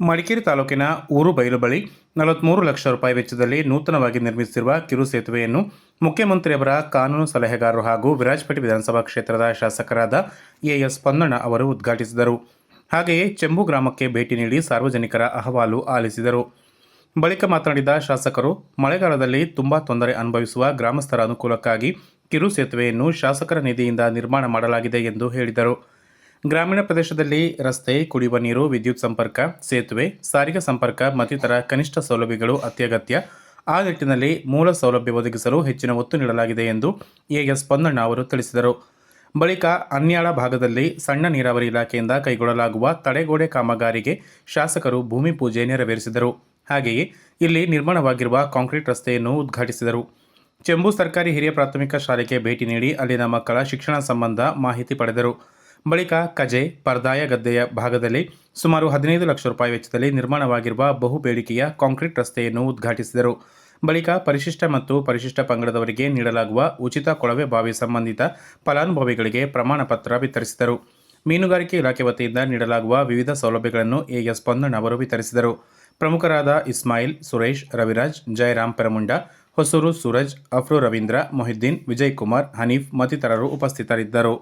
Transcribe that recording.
ಮಡಿಕೇರಿ ತಾಲೂಕಿನ ಊರು ಬೈಲು ಬಳಿ ನಲವತ್ಮೂರು ಲಕ್ಷ ರೂಪಾಯಿ ವೆಚ್ಚದಲ್ಲಿ ನೂತನವಾಗಿ ನಿರ್ಮಿಸಿರುವ ಕಿರು ಸೇತುವೆಯನ್ನು ಮುಖ್ಯಮಂತ್ರಿಯವರ ಕಾನೂನು ಸಲಹೆಗಾರರು ಹಾಗೂ ವಿರಾಜಪೇಟೆ ವಿಧಾನಸಭಾ ಕ್ಷೇತ್ರದ ಶಾಸಕರಾದ ಎಎಸ್ ಪೊನ್ನಣ್ಣ ಅವರು ಉದ್ಘಾಟಿಸಿದರು. ಹಾಗೆಯೇ ಚೆಂಬು ಗ್ರಾಮಕ್ಕೆ ಭೇಟಿ ನೀಡಿ ಸಾರ್ವಜನಿಕರ ಅಹವಾಲು ಆಲಿಸಿದರು. ಬಳಿಕ ಮಾತನಾಡಿದ ಶಾಸಕರು, ಮಳೆಗಾಲದಲ್ಲಿ ತುಂಬಾ ತೊಂದರೆ ಅನುಭವಿಸುವ ಗ್ರಾಮಸ್ಥರ ಅನುಕೂಲಕ್ಕಾಗಿ ಕಿರು ಸೇತುವೆಯನ್ನು ಶಾಸಕರ ನಿಧಿಯಿಂದ ನಿರ್ಮಾಣ ಮಾಡಲಾಗಿದೆ ಎಂದು ಹೇಳಿದರು. ಗ್ರಾಮೀಣ ಪ್ರದೇಶದಲ್ಲಿ ರಸ್ತೆ, ಕುಡಿಯುವ ನೀರು, ವಿದ್ಯುತ್ ಸಂಪರ್ಕ, ಸೇತುವೆ, ಸಾರಿಗೆ ಸಂಪರ್ಕ ಮತ್ತಿತರ ಕನಿಷ್ಠ ಸೌಲಭ್ಯಗಳು ಅತ್ಯಗತ್ಯ. ಆ ನಿಟ್ಟಿನಲ್ಲಿ ಮೂಲ ಸೌಲಭ್ಯ ಒದಗಿಸಲು ಹೆಚ್ಚಿನ ಒತ್ತು ನೀಡಲಾಗಿದೆ ಎಂದು ಎಎಸ್ ಪೊನ್ನಣ್ಣ ಅವರು ತಿಳಿಸಿದರು. ಬಳಿಕ ಅನ್ಯಾಳ ಭಾಗದಲ್ಲಿ ಸಣ್ಣ ನೀರಾವರಿ ಇಲಾಖೆಯಿಂದ ಕೈಗೊಳ್ಳಲಾಗುವ ತಡೆಗೋಡೆ ಕಾಮಗಾರಿಗೆ ಶಾಸಕರು ಭೂಮಿ ಪೂಜೆ ನೆರವೇರಿಸಿದರು. ಹಾಗೆಯೇ ಇಲ್ಲಿ ನಿರ್ಮಾಣವಾಗಿರುವ ಕಾಂಕ್ರೀಟ್ ರಸ್ತೆಯನ್ನು ಉದ್ಘಾಟಿಸಿದರು. ಚೆಂಬು ಸರ್ಕಾರಿ ಹಿರಿಯ ಪ್ರಾಥಮಿಕ ಶಾಲೆಗೆ ಭೇಟಿ ನೀಡಿ ಅಲ್ಲಿನ ಮಕ್ಕಳ ಶಿಕ್ಷಣ ಸಂಬಂಧ ಮಾಹಿತಿ ಪಡೆದರು. ಬಳಿಕ ಕಜೆ, ಪರ್ದಾಯ ಗದ್ದೆಯ ಭಾಗದಲ್ಲಿ ಸುಮಾರು ಹದಿನೈದು ಲಕ್ಷ ರೂಪಾಯಿ ವೆಚ್ಚದಲ್ಲಿ ನಿರ್ಮಾಣವಾಗಿರುವ ಬಹು ಬೇಡಿಕೆಯ ಕಾಂಕ್ರೀಟ್ ರಸ್ತೆಯನ್ನು ಉದ್ಘಾಟಿಸಿದರು. ಬಳಿಕ ಪರಿಶಿಷ್ಟ ಮತ್ತು ಪರಿಶಿಷ್ಟ ಪಂಗಡದವರಿಗೆ ನೀಡಲಾಗುವ ಉಚಿತ ಕೊಳವೆ ಬಾವಿ ಸಂಬಂಧಿತ ಫಲಾನುಭವಿಗಳಿಗೆ ಪ್ರಮಾಣ ಪತ್ರ ವಿತರಿಸಿದರು. ಮೀನುಗಾರಿಕೆ ಇಲಾಖೆ ವತಿಯಿಂದ ನೀಡಲಾಗುವ ವಿವಿಧ ಸೌಲಭ್ಯಗಳನ್ನು ಎಎಸ್ ಪೊನ್ನಣ್ಣ ಅವರು ವಿತರಿಸಿದರು. ಪ್ರಮುಖರಾದ ಇಸ್ಮಾಯಿಲ್, ಸುರೇಶ್, ರವಿರಾಜ್ ಜಯರಾಮ್ ಪೆರಮುಂಡ, ಹೊಸೂರು ಸೂರಜ್, ಅಫ್ರು ರವೀಂದ್ರ, ಮೊಹಿದ್ದೀನ್, ವಿಜಯ್ ಕುಮಾರ್, ಹನೀಫ್ ಮತ್ತಿತರರು ಉಪಸ್ಥಿತರಿದ್ದರು.